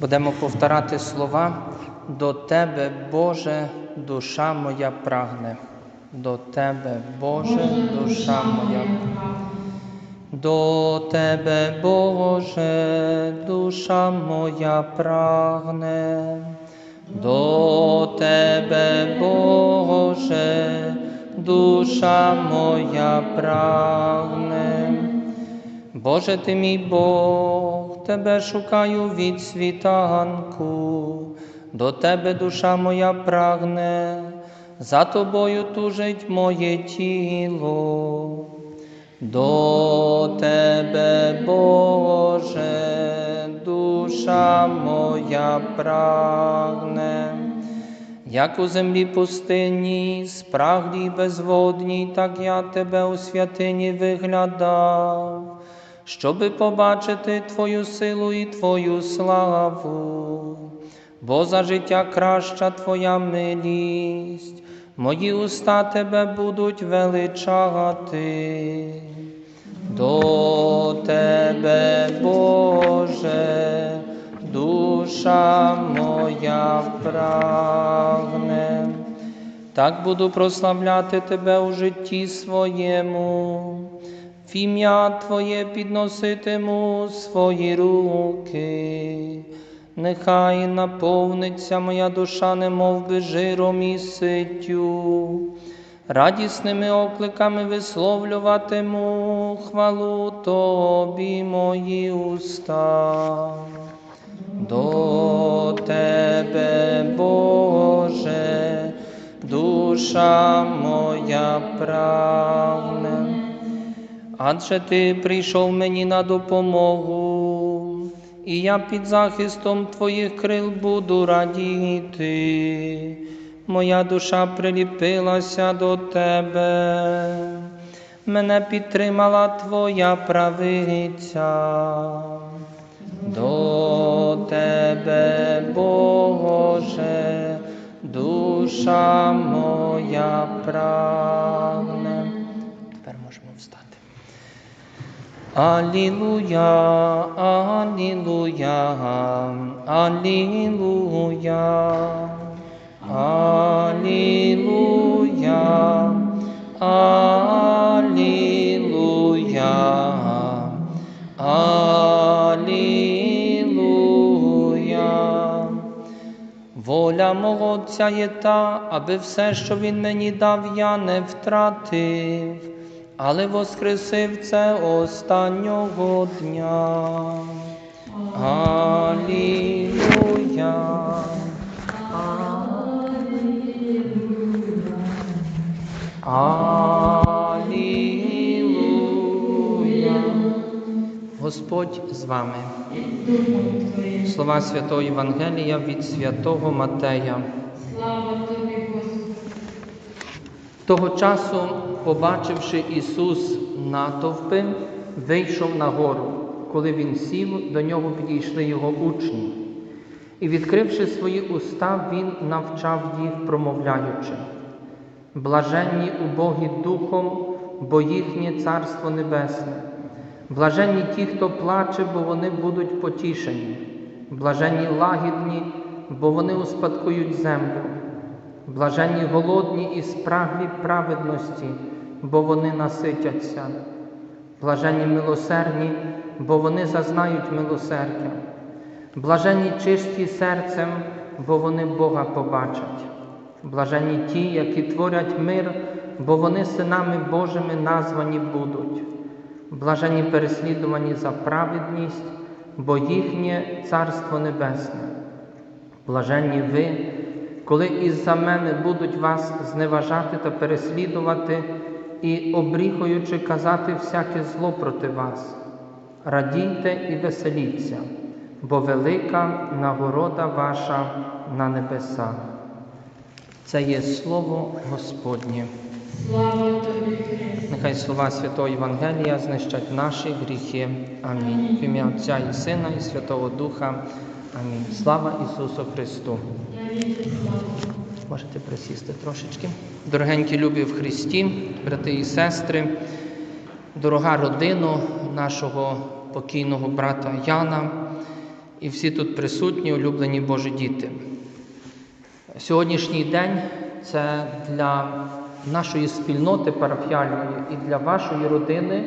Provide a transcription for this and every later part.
Будемо повторати слова до Тебе, Боже, душа моя прагне. До Тебе, Боже, душа моя. До Тебе, Боже, душа моя прагне. До Тебе, Боже, душа моя прагне. Боже ти мій Бог, Тебе шукаю від світанку, до Тебе душа моя прагне, за Тобою тужить моє тіло. До Тебе, Боже, душа моя прагне. Як у землі пустині, спраглій й безводній, так я тебе у святині виглядав, щоби побачити Твою силу і Твою славу, бо за життя краща Твоя милість, мої уста Тебе будуть величати. До Тебе, Боже, душа моя прагне, так буду прославляти Тебе у житті своєму, в ім'я Твоє підноситиму свої руки. Нехай наповниться моя душа, немов би жиром і ситтю, радісними окликами висловлюватиму хвалу Тобі, мої уста. До Тебе, Боже, душа моя прагне, адже Ти прийшов мені на допомогу, і я під захистом Твоїх крил буду радіти. Моя душа приліпилася до Тебе, мене підтримала Твоя правиця. До Тебе, Боже, душа моя прагне. Алілуя, алілуя, алілуя, алілуя, алілуя. Алілуя. Воля мого Отця є та, аби все, що Він мені дав, я не втратив, але воскресив це останнього дня. Алілуя. Алілуя. Господь з вами. Слова Святого Євангелія від святого Матея. Слава тобі, Господи. Того часу, побачивши Ісус натовпи, вийшов на гору. Коли він сів, до нього підійшли його учні. І, відкривши свої уста, він навчав їх, промовляючи. Блаженні убогі духом, бо їхнє царство небесне. Блаженні ті, хто плаче, бо вони будуть потішені. Блаженні лагідні, бо вони успадкують землю. Блаженні голодні і спраглі праведності, бо вони наситяться. Блаженні милосердні, бо вони зазнають милосердя. Блаженні чисті серцем, бо вони Бога побачать. Блаженні ті, які творять мир, бо вони синами Божими названі будуть. Блаженні переслідувані за праведність, бо їхнє Царство Небесне. Блаженні ви, коли із-за мене будуть вас зневажати та переслідувати і, обріхуючи, казати всяке зло проти вас. Радійте і веселіться, бо велика нагорода ваша на небесах. Це є слово Господнє. Слава тобі, Христе. Нехай слова Святого Євангелія знищать наші гріхи. Амінь. В ім'я Отця і Сина, і Святого Духа. Амінь. Слава Ісусу Христу. Можете присісти трошечки. Дорогенькі любі в Христі, брати і сестри, дорога родина нашого покійного брата Яна і всі тут присутні, улюблені Божі діти. Сьогоднішній день це для нашої спільноти парафіальної і для вашої родини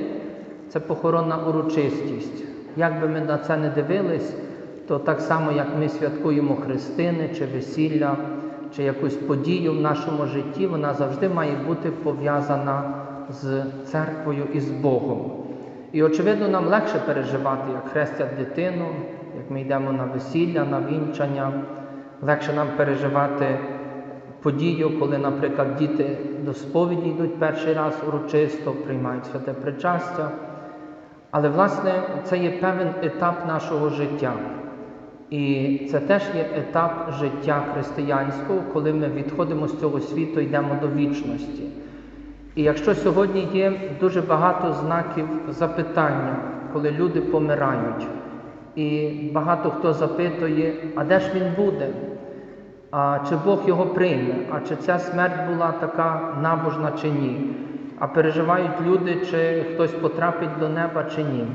це похоронна урочистість. Як би ми на це не дивились, то так само, як ми святкуємо хрестини чи весілля, чи якусь подію в нашому житті, вона завжди має бути пов'язана з церквою і з Богом. І, очевидно, нам легше переживати, як хрестять дитину, як ми йдемо на весілля, на вінчання. Легше нам переживати подію, коли, наприклад, діти до сповіді йдуть перший раз урочисто, приймають святе причастя. Але, власне, це є певен етап нашого життя. І це теж є етап життя християнського, коли ми відходимо з цього світу йдемо до вічності. І якщо сьогодні є дуже багато знаків запитання, коли люди помирають, і багато хто запитує, а де ж він буде? А чи Бог його прийме, а чи ця смерть була така набожна чи ні? А переживають люди, чи хтось потрапить до неба чи ні.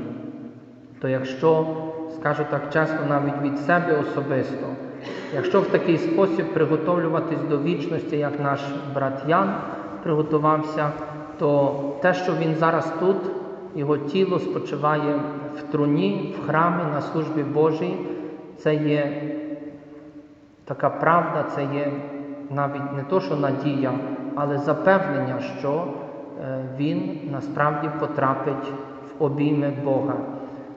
То якщо, скажу так чесно, навіть від себе особисто, якщо в такий спосіб приготовлюватись до вічності, як наш брат Ян приготувався, то те, що він зараз тут, його тіло спочиває в труні, в храмі, на службі Божій, це є така правда, це є навіть не то, що надія, але запевнення, що е, він насправді потрапить в обійми Бога.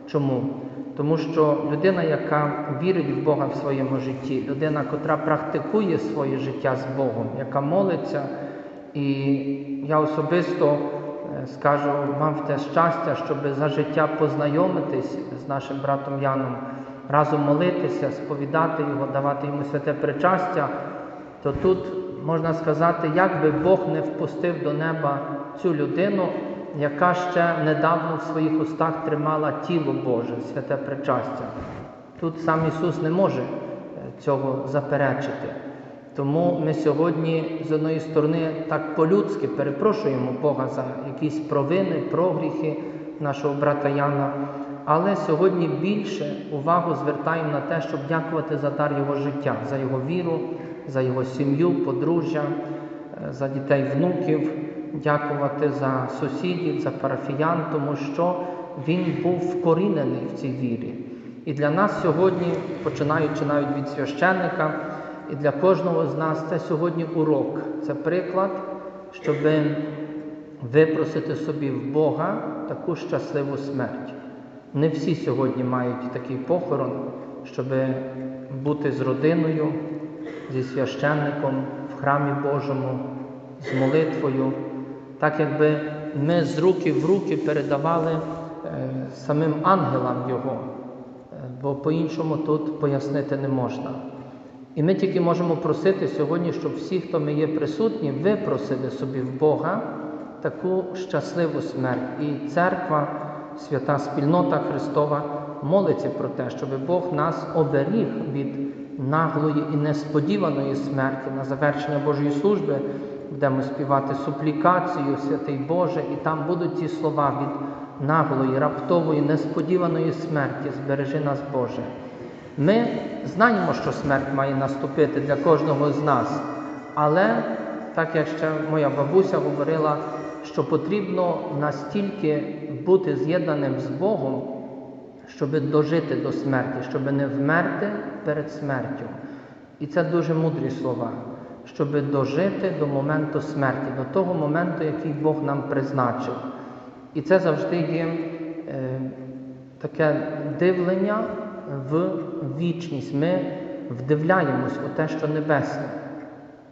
Чому? Тому що людина, яка вірить в Бога в своєму житті, людина, котра практикує своє життя з Богом, яка молиться, і я особисто е, скажу, мав те щастя, щоб за життя познайомитись з нашим братом Яном, разом молитися, сповідати його, давати йому святе причастя, то тут можна сказати, як би Бог не впустив до неба цю людину, яка ще недавно в своїх устах тримала тіло Боже, святе причастя. Тут сам Ісус не може е, цього заперечити. Тому ми сьогодні, з одної сторони, так по-людськи перепрошуємо Бога за якісь провини, прогріхи нашого брата Яна, але сьогодні більше увагу звертаємо на те, щоб дякувати за дар Його життя, за Його віру, за Його сім'ю, подружжя, е, за дітей, внуків, дякувати за сусідів, за парафіян, тому що він був вкорінений в цій вірі. І для нас сьогодні, починаючи навіть від священника, і для кожного з нас це сьогодні урок, це приклад, щоб випросити собі в Бога таку щасливу смерть. Не всі сьогодні мають такий похорон, щоб бути з родиною, зі священником в храмі Божому, з молитвою, так якби ми з руки в руки передавали е, самим ангелам Його, Е, бо по-іншому тут пояснити не можна. І ми тільки можемо просити сьогодні, щоб всі, хто ми є присутні, випросили собі в Бога таку щасливу смерть. І церква, свята спільнота Христова молиться про те, щоб Бог нас оберіг від наглої і несподіваної смерті на завершення Божої служби. Будемо співати суплікацію, святий Боже, і там будуть ці слова від наглої, раптової, несподіваної смерті. Збережи нас, Боже. Ми знаємо, що смерть має наступити для кожного з нас, але так як ще моя бабуся говорила, що потрібно настільки бути з'єднаним з Богом, щоб дожити до смерті, щоб не вмерти перед смертю. І це дуже мудрі слова, щоб дожити до моменту смерті, до того моменту, який Бог нам призначив. І це завжди є е, таке дивлення в вічність. Ми вдивляємось у те, що небесне.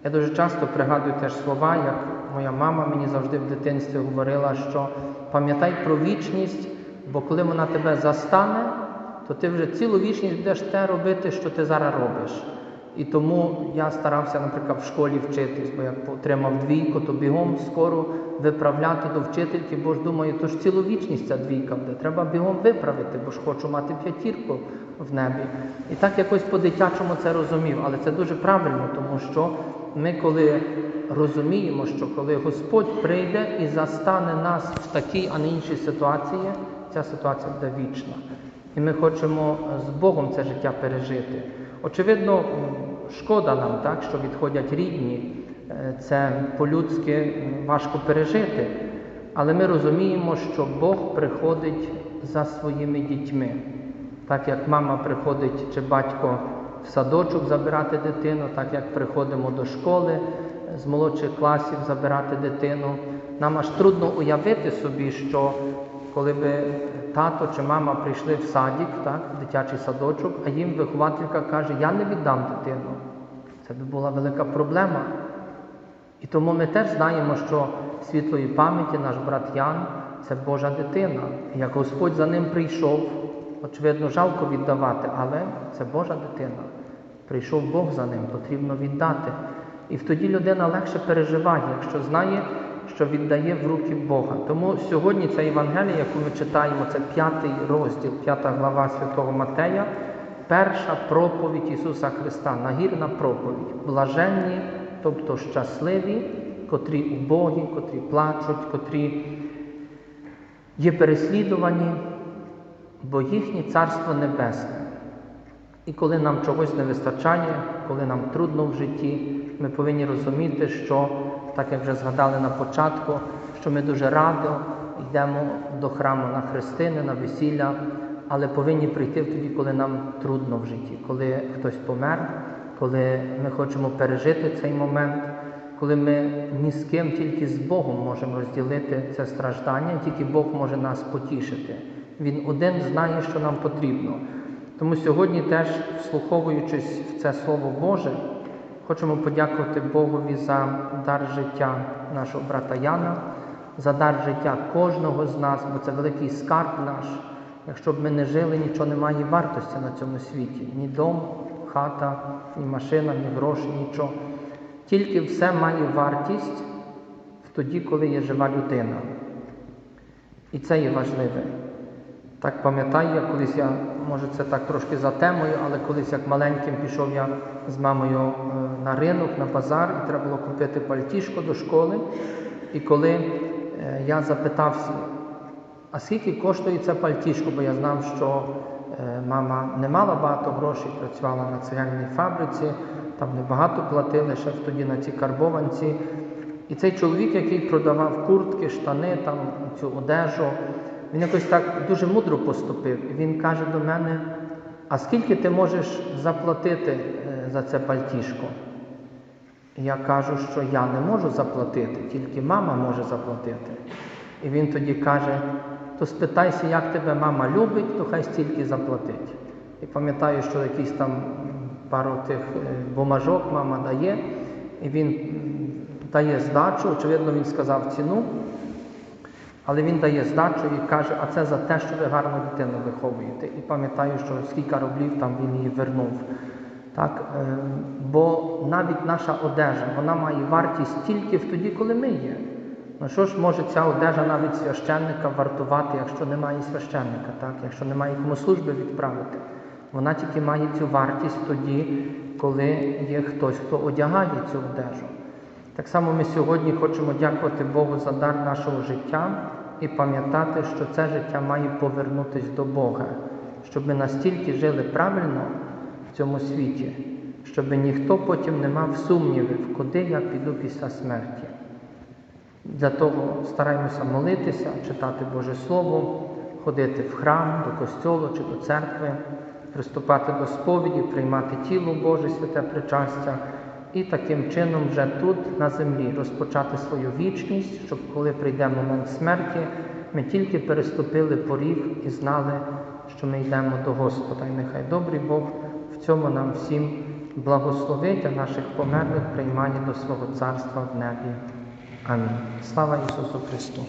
Я дуже часто пригадую теж слова, як моя мама мені завжди в дитинстві говорила, що пам'ятай про вічність, бо коли вона тебе застане, то ти вже цілу вічність будеш те робити, що ти зараз робиш. І тому я старався, наприклад, в школі вчитись, бо як отримав двійку, то бігом скоро виправляти до вчительки, бо ж думаю, то ж цілу вічність ця двійка буде. Треба бігом виправити, бо ж хочу мати п'ятірку в небі. І так якось по-дитячому це розумів, але це дуже правильно, тому що ми, коли розуміємо, що коли Господь прийде і застане нас в такій, а не іншій ситуації, ця ситуація буде вічна. І ми хочемо з Богом це життя пережити. Очевидно, шкода нам, так, що відходять рідні, Е, це по-людськи важко пережити. Але ми розуміємо, що Бог приходить за своїми дітьми. Так як мама приходить чи батько в садочок забирати дитину, так як приходимо до школи е, з молодших класів забирати дитину. Нам аж трудно уявити собі, що коли би тато чи мама прийшли в садик, так, в дитячий садочок, а їм вихователька каже, я не віддам дитину. Це би була велика проблема. І тому ми теж знаємо, що світлої пам'яті наш брат Ян це Божа дитина. І як Господь за ним прийшов, очевидно, жалко віддавати, але це Божа дитина. Прийшов Бог за ним, потрібно віддати. І тоді людина легше переживає, якщо знає, що віддає в руки Бога. Тому сьогодні ця Євангелія, яку ми читаємо, це п'ятий розділ, п'ята глава Святого Матея, перша проповідь Ісуса Христа, нагірна проповідь. Блаженні, тобто щасливі, котрі убогі, котрі плачуть, котрі є переслідувані, бо їхнє Царство Небесне. І коли нам чогось не вистачає, коли нам трудно в житті, ми повинні розуміти, що, так як вже згадали на початку, що ми дуже радо йдемо до храму на хрестини, на весілля, але повинні прийти тоді, коли нам трудно в житті, коли хтось помер, коли ми хочемо пережити цей момент, коли ми ні з ким, тільки з Богом можемо розділити це страждання, тільки Бог може нас потішити. Він один знає, що нам потрібно. Тому сьогодні теж, вслуховуючись в це Слово Боже, хочемо подякувати Богові за дар життя нашого брата Яна, за дар життя кожного з нас, бо це великий скарб наш. Якщо б ми не жили, нічого не має вартості на цьому світі. Ні дом, хата, ні машина, ні гроші, нічого. Тільки все має вартість тоді, коли є жива людина. І це є важливе. Так пам'ятаю, я колись я, може це так трошки за темою, але колись як маленьким пішов я з мамою е, на ринок, на базар, і треба було купити пальтішко до школи. І коли е, я запитався, а скільки коштує це пальтішко, бо я знав, що е, мама не мала багато грошей, працювала на цегельній фабриці, там небагато платили ще тоді на ці карбованці. І цей чоловік, який продавав куртки, штани, там цю одежу, він якось так дуже мудро поступив. І він каже до мене: а скільки ти можеш заплатити е, за це пальтішко? Я кажу, що я не можу заплатити, тільки мама може заплатити. І він тоді каже: то спитайся, як тебе мама любить, то хай стільки заплатить. І пам'ятаю, що якийсь там пару тих е, бумажок мама дає, і він дає здачу, очевидно, він сказав ціну, але він дає здачу і каже, а це за те, що ви гарну дитину виховуєте. І пам'ятаю, що скільки рублів там він її вернув. Так? е, Бо навіть наша одежа, вона має вартість тільки в тоді, коли ми є. Ну що ж може ця одежа навіть священника вартувати, якщо немає священника, так? якщо немає кому служби відправити? Вона тільки має цю вартість тоді, коли є хтось, хто одягає цю одежу. Так само ми сьогодні хочемо дякувати Богу за дар нашого життя і пам'ятати, що це життя має повернутися до Бога, щоб ми настільки жили правильно цьому світі, щоб ніхто потім не мав сумнівів, куди я піду після смерті. Для того стараємося молитися, читати Боже Слово, ходити в храм, до костьолу чи до церкви, приступати до сповіді, приймати тіло Боже, святе причастя і таким чином вже тут, на землі, розпочати свою вічність, щоб коли прийде момент смерті, ми тільки переступили поріг і знали, що ми йдемо до Господа. І нехай добрий Бог цьому нам всім благословить, а наших померлих приймає до свого царства в небі. Амінь. Слава Ісусу Христу!